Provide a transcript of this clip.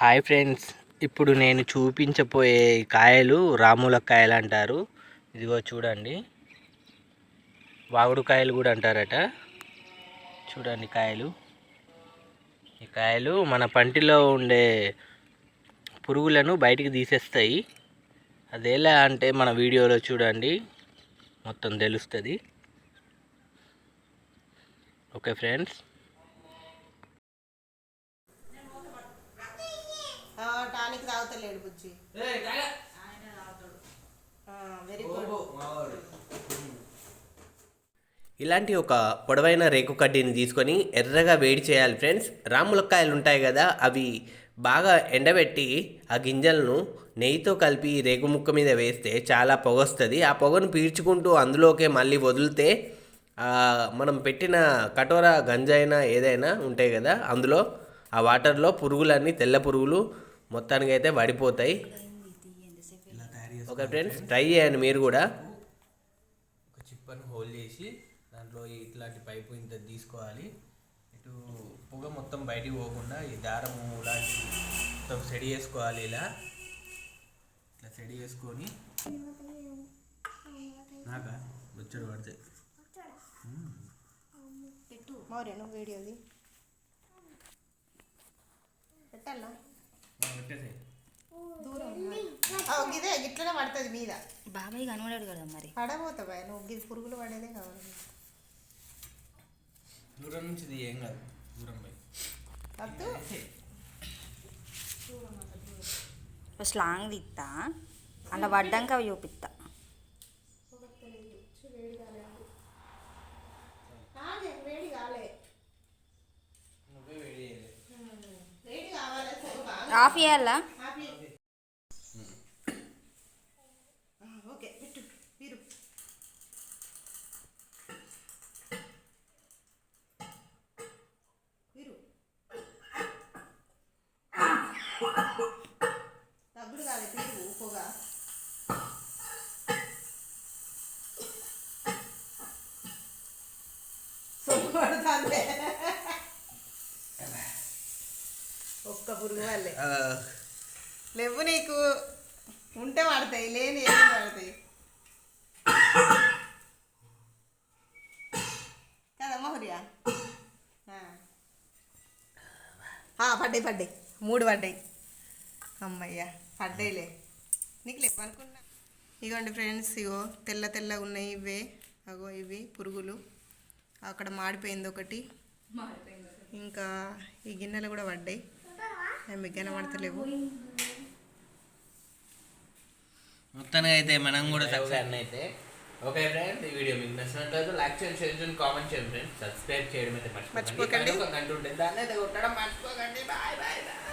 Hi friends ఇప్పుడు నేను చూపించబోయే కాయలు రాముల కాయలు అంటారు ఇదిగో చూడండి. వాగుడుకాయలు కూడా అంటారట. చూడండి కాయలు. ఈ కాయలు మన పంటిలో ఉండే పురుగులను బయటికి తీసేస్తాయి. అది ఎలా అంటే మన వీడియోలో చూడండి. మొత్తం తెలుస్తుంది. ఓకే ఫ్రెండ్స్ ఆ, టానిక్ తాగుతలేడు బుజ్జి. వెరీ గుడ్ ఇలాంటి ఒక పొడవైన రేకు కడ్డీని తీసుకొని ఎర్రగా వేడి చేయాలి ఫ్రెండ్స్. రాములక్కాయలు ఉంటాయి కదా అవి బాగా ఎండబెట్టి ఆ గింజలను నెయ్యితో కలిపి రేకు ముక్క మీద వేస్తే చాలా పొగ వస్తుంది ఆ పొగను పీల్చుకుంటూ అందులోకే మళ్ళీ వదిలితే ఆ, మనం పెట్టిన కటోర గంజైనా ఏదైనా ఉంటాయి కదా అందులో ఆ వాటర్లో పురుగులన్నీ తెల్ల పురుగులు మొత్తానికి అయితే పడిపోతాయి ఓకే ఫ్రెండ్స్ ట్రై చేయండి మీరు కూడా. ఒక చిప్పను హోల్ చేసి దాంట్లో ఇట్లాంటి పైపు ఇంత తీసుకోవాలి. ఇటు పొగ మొత్తం బయటికి పోకుండా ఈ దారము లాంటి మొత్తం సెడి చేసుకోవాలి ఇలా. ఇట్లా సెడి చేసుకొని నాకా? వచ్చాడు పడితే. నువ్వు వీడియోది. పెట్టాలా? ఆ, ఇదే ఇట్లనే పడుతుంది మీద. బాబాయ్ కనబడాడు కదా మరి. పడబోతావా నువ్వు గిది పురుగులు పడేదే కావాలి. దూరం నుంచి ఇది ఏం కాదు. దూరం పోయి. వద్దు. ఫస్ట్ లాంగ్ తీస్తా అలా పడ్డాక అవి చూపిస్తా కాదే, వేడి కాలే నువ్వే వేడి చేయలేదు వేడి కావాలి అసలు బాగా ఆఫ్ చేయాలా హ్యాపీ ఓకే పెట్టు మీరు మీరు డబ్బులు కాదు పీరు పొగ సొమ్ము పడుతుంది ఒక్క పురుగు వాళ్ళే. లేవు నీకు. ఉంటే పడతాయి లేని ఏమి పడతాయి కదా మహురియా? పడ్డాయి పడ్డాయి. మూడు పడ్డాయి. అమ్మయ్యా పడ్డాయిలే. నీకు లేవు అనుకున్నా. ఇగోండి ఫ్రెండ్స్ ఇగో తెల్ల తెల్లగా ఉన్నాయి ఇవే. అగో ఇవి పురుగులు. అక్కడ మాడిపోయింది ఒకటి. ఇంకా ఈ గిన్నెలు కూడా పడ్డాయి. అవి మీకు కనబడతలేవు మొత్తానికి అయితే మనం కూడా అయితే. ఓకే ఫ్రెండ్స్ ఈ వీడియో మీకు నచ్చినట్లయితే లైక్ చేయండి షేర్ చేయండి కామెంట్ చేయండి ఫ్రెండ్స్ సబ్స్క్రైబ్ చేయడం అయితే మర్చిపోకండి. ఒక గంట ఉంటుంది దాన్ని అయితే కొట్టడం మర్చిపోకండి. Bye bye bye